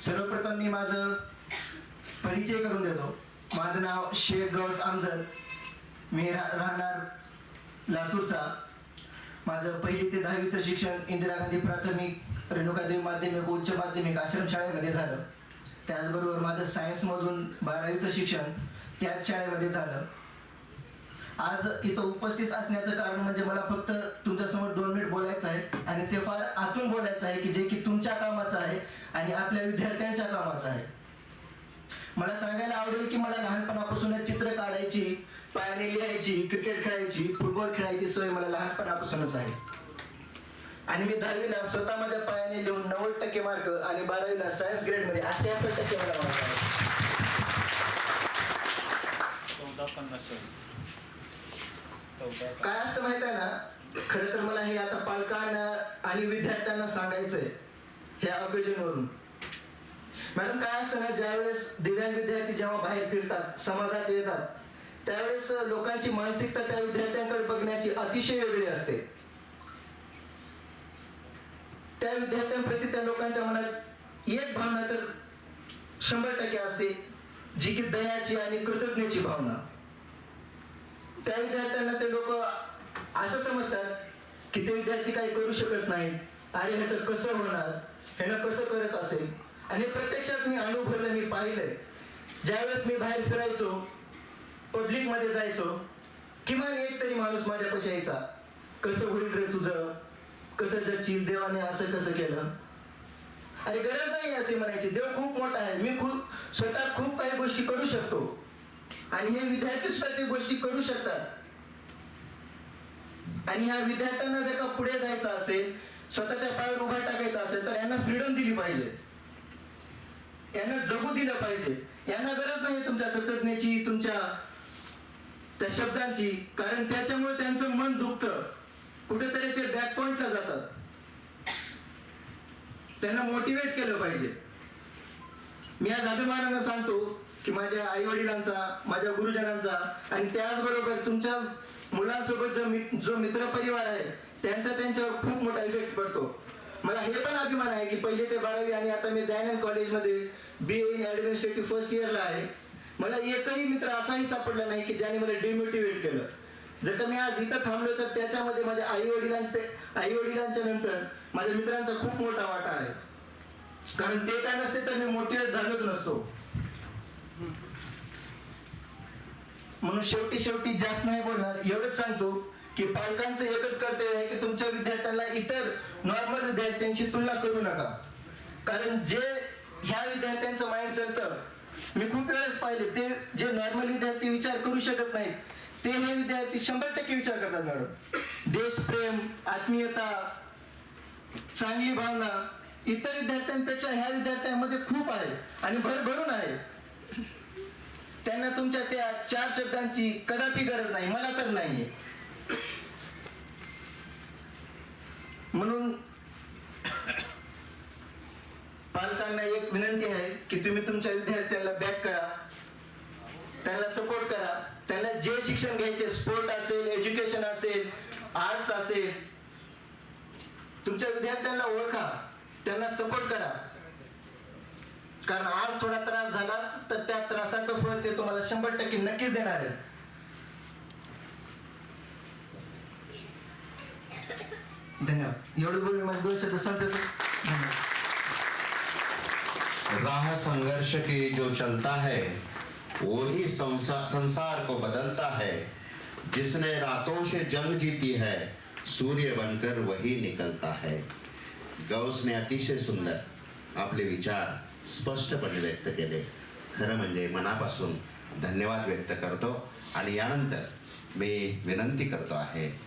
सर्वप्रथम मी माझं परिचय करून देतो. माझं नाव शेख गौस आमजद. मी रा राहणार लातूरचा. माझं पहिली ते दहावीचं शिक्षण इंदिरा गांधी प्राथमिक रेणुकादेवी माध्यमिक उच्च माध्यमिक आश्रमशाळेमध्ये झालं. त्याचबरोबर माझं सायन्समधून बारावीचं शिक्षण त्याच शाळेमध्ये झालं. आज इथं उपस्थित असण्याचं कारण म्हणजे मला फक्त आपल्या विद्यार्थ्यांच्या कामाचं आहे. मला सांगायला आवडेल की मला लहानपणापासूनच चित्र काढायची पायाने लिहायची क्रिकेट खेळायची फुटबॉल खेळायची सवय मला लहानपणापासूनच आहे. आणि मी दहावीला स्वतः माझ्या पायाने लिहून नव्वद टक्के मार्क आणि बारावीला सायन्स ग्रेडमध्ये अठ्ठ्याहत्तर टक्के मला मार्क आहे काय असतं माहीत आहे ना? खरं तर मला हे आता पालकांना आणि विद्यार्थ्यांना सांगायचंय ह्या occasion वरून मॅडम काय असतं ना ज्यावेळेस दिव्यांग विद्यार्थी जेव्हा बाहेर फिरतात समाजात येतात त्यावेळेस लोकांची मानसिकता त्या विद्यार्थ्यांकडे बघण्याची अतिशय वेगळी असते. त्या विद्यार्थ्यांप्रती त्या लोकांच्या मनात एक भावना तर शंभर टक्के असते जी की दयाची आणि कृतज्ञतेची भावना. त्या विद्यार्थ्यांना ते लोक असं समजतात की ते विद्यार्थी काही करू शकत नाही अरे ह्याचं कसं होणार ह्यानं कसं करत असेल? आणि प्रत्यक्षात मी अनुभवलं मी पाहिलंय. ज्यावेळेस मी बाहेर फिरायचो पब्लिकमध्ये जायचो किमान एक तरी माणूस माझ्यापाशी यायचा. कसं होईल रे तुझं? कसं जगशील देवाने असं कसं केलं? अरे गरज नाही असे म्हणायचे. देव खूप मोठा आहे. मी खूप स्वतः खूप काही गोष्टी करू शकतो. आणि हे विद्यार्थी सुद्धा ते गोष्टी करू शकतात. आणि ह्या विद्यार्थ्यांना जर का पुढे जायचं असेल स्वतःच्या पायावर उभा टाकायचा असेल तर यांना फ्रीडम दिली पाहिजे. यांना जगू दिलं पाहिजे. यांना गरज नाही तुमच्या कृतज्ञतेची तुमच्या त्या शब्दांची. कारण त्याच्यामुळे त्यांचं मन दुखत. कुठेतरी ते बॅक पॉइंटला जातात. त्यांना मोटिवेट केलं पाहिजे. मी आज अभिमानानं सांगतो की माझ्या आई वडिलांचा माझ्या गुरुजनांचा आणि त्याचबरोबर तुमच्या मुलांसोबत जो मित्र परिवार आहे त्यांचा त्यांच्यावर खूप मोठा इफेक्ट पडतो. मला हे पण अभिमान आहे की पहिले ते बारावी आणि आता मी दयानंद कॉलेजमध्ये B A in administrative first इयरला आहे. मला एकही मित्र असाही सापडला नाही की ज्याने मला डिमोटिवेट केलं. जर का मी आज इथं थांबलो तर त्याच्यामध्ये माझ्या आई वडिलांपे आई वडिलांच्या नंतर माझ्या मित्रांचा खूप मोठा वाटा आहे. कारण ते काय नसते तर मी मोटिवेट झालोच नसतो. म्हणून शेवटी शेवटी जास्त नाही बोलणार. एवढंच सांगतो की पालकांचं एकच करते तुमच्या विद्यार्थ्यांना इतर नॉर्मल विद्यार्थ्यांशी तुलना करू नका. कारण जे ह्या विद्यार्थ्यांचं माइंड चालतं मी खूप वेळेस पाहिले ते जे नॉर्मल विद्यार्थी विचार करू शकत नाहीत ते हे विद्यार्थी शंभर टक्के विचार करतात मॅडम. देशप्रेम आत्मीयता चांगली भावना इतर विद्यार्थ्यांपेक्षा ह्या विद्यार्थ्यांमध्ये खूप आहे आणि भरभरून आहे. त्यांना तुमच्या त्या चार शब्दांची कदापि गरज नाही मला तर नाहीये म्हणून शिक्षकांना एक विनंती आहे की तुम्ही तुमच्या विद्यार्थ्यांना बॅक करा. त्यांना सपोर्ट करा. त्यांना जे शिक्षण घ्यायचे स्पोर्ट असेल एज्युकेशन असेल आर्ट्स असेल तुमच्या विद्यार्थ्यांना ओळखा. त्यांना सपोर्ट करा. कारण आज थोडा त्रास झाला तर त्या त्रासाचं फळ ते तुम्हाला शंभर टक्के नक्कीच देणार आहे धन्यवाद. एवढं बोलून माझे दोन शब्द संपवतो धन्यवाद. राह संघर्ष की जो चलता है वही संसा- संसार को बदलता है। जिसने रातों से जंग जीती है सूर्य बनकर वही निकलता है। गौसने अतिशय सुंदर आपले विचार स्पष्टपणे व्यक्त केले. खरं म्हणजे मनापासून धन्यवाद व्यक्त करतो आणि यानंतर मी विनंती करतो आहे